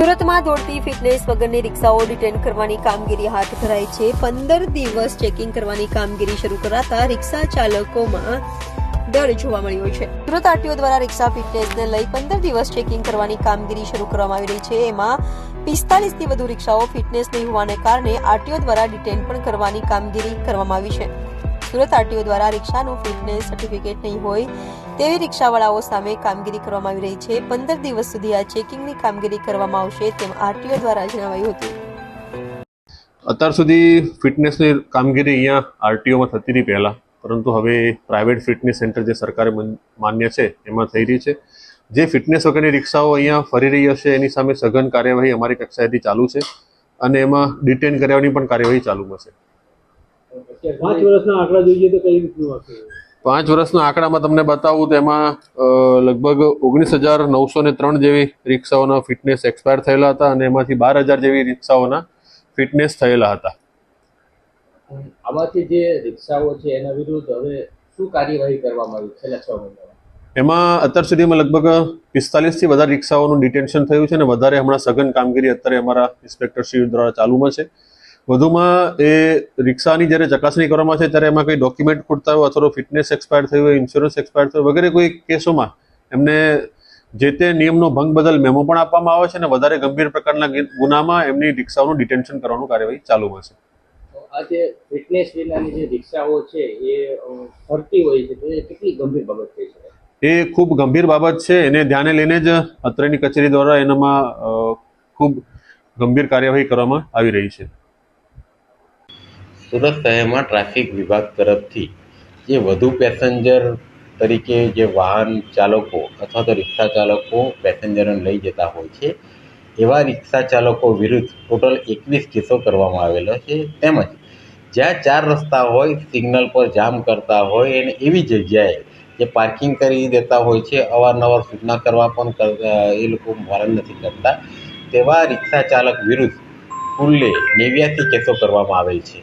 સુરતમાં દોડતી ફિટનેસ વગરની રિક્ષાઓ ડિટેન કરવાની કામગીરી હાથ ધરાઈ છે. પંદર દિવસ ચેકિંગ કરવાની કામગીરી શરૂ કરાતા રિક્ષા ચાલકોમાં ડર જોવા મળ્યો છે. સુરત આરટીઓ દ્વારા રિક્ષા ફિટનેસને લઈ પંદર દિવસ ચેકિંગ કરવાની કામગીરી શરૂ કરવામાં આવી રહી છે. એમાં પિસ્તાલીસથી વધુ રિક્ષાઓ ફિટનેસ નહીં હોવાને કારણે આરટીઓ દ્વારા ડિટેન પણ કરવાની કામગીરી કરવામાં આવી છે. સુરત આરટીઓ દ્વારા રિક્ષાનું ફિટનેસ સર્ટિફિકેટ નહીં હોય તેવી રિક્ષાવાળાઓ સામે કામગીરી કરવામાં આવી રહી છે. પંદર દિવસ સુધી આ ચેકિંગની કામગીરી કરવામાં આવશે તેમ આરટીઓ દ્વારા જણાવાયું હતું. અત્યાર સુધી ફિટનેસની કામગીરી અહીંયા આરટીઓમાં થતી હતી પહેલાં, પરંતુ હવે પ્રાઇવેટ ફિટનેસ સેન્ટર જે સરકારે માન્ય છે, એમાં થઈ રહી છે. જે ફિટનેસ વગરની રિક્ષાઓ અહીંયા ફરી રહી હશે, એની સામે સઘન કાર્યવાહી અમારી કક્ષાએથી ચાલુ છે અને એમાં ડિટેન કર્યાની પણ કાર્યવાહી ચાલુમાં છે પાંચ વર્ષના આંકડા જોઈએ તો કઈ રીતનું હશે? પાંચ વર્ષના આંકડામાં તમને બતાવું તેમાં લગભગ ઓગણીસ હજાર નવસો ને ત્રણ જેવી રિક્ષાઓના ફિટનેસ એક્સપાયર થયેલા હતા અને એમાંથી બાર હજાર જેવી રિક્ષાઓના ફિટનેસ થયેલા હતા. આમાંથી જે રિક્ષાઓ છે એના વિરુદ્ધ હવે શું કાર્યવાહી કરવામાં આવી છેલ્લા છ મહિનામાં? એમાં અત્યાર સુધીમાં લગભગ પિસ્તાલીસથી વધારે રિક્ષાઓનું ડિટેન્શન થયું છે અને વધારે હમણાં સઘન કામગીરી અત્યારે અમારા ઇન્સ્પેક્ટરશ્રી દ્વારા ચાલુમાં છે. વધુમાં એ રિક્ષાની જ્યારે ચકાસણી કરવામાં છે ત્યારે એમાં કંઈ ડોક્યુમેન્ટ ખૂટતા હોય અથવા ફિટનેસ એક્સપાયર થયું હોય ઇન્સ્યોરન્સ એક્સપાયર થયું વગેરે કોઈ કેસોમાં એમને જે તે નિયમનો ભંગ બદલ મેમો પણ આપવામાં આવે છે અને વધારે ગંભીર પ્રકારના ગુનામાં એમની રિક્ષાઓનું ડિટેન્શન કરવાનું કાર્યવાહી ચાલુમાં છે. આ જે ફિટનેસ વિનાની જે રિક્ષાઓ છે એ ફરતી હોય છે તો એ કેટલી ગંભીર બાબત થઈ શકે? એ ખૂબ ગંભીર બાબત છે. એને ધ્યાને લઈને જ અત્રેની કચેરી દ્વારા એનામાં ખૂબ ગંભીર કાર્યવાહી કરવામાં આવી રહી છે. સુરત શહેરમાં ટ્રાફિક વિભાગ તરફથી જે વધુ પેસેન્જર તરીકે જે વાહન ચાલકો અથવા તો રિક્ષા ચાલકો પેસેન્જરોને લઈ જતા હોય છે, એવા રિક્ષા ચાલકો વિરુદ્ધ ટોટલ એકવીસ કેસો કરવામાં આવેલો છે. તેમજ જ્યાં ચાર રસ્તા હોય, સિગ્નલ પર જામ કરતા હોય અને એવી જગ્યાએ જે પાર્કિંગ કરી દેતા હોય છે, અવારનવાર સૂચના કરવા પણ એ લોકો પાલન નથી કરતા, તેવા રિક્ષા ચાલક વિરુદ્ધ કુલ્લે નેવ્યાસી કેસો કરવામાં આવેલ છે.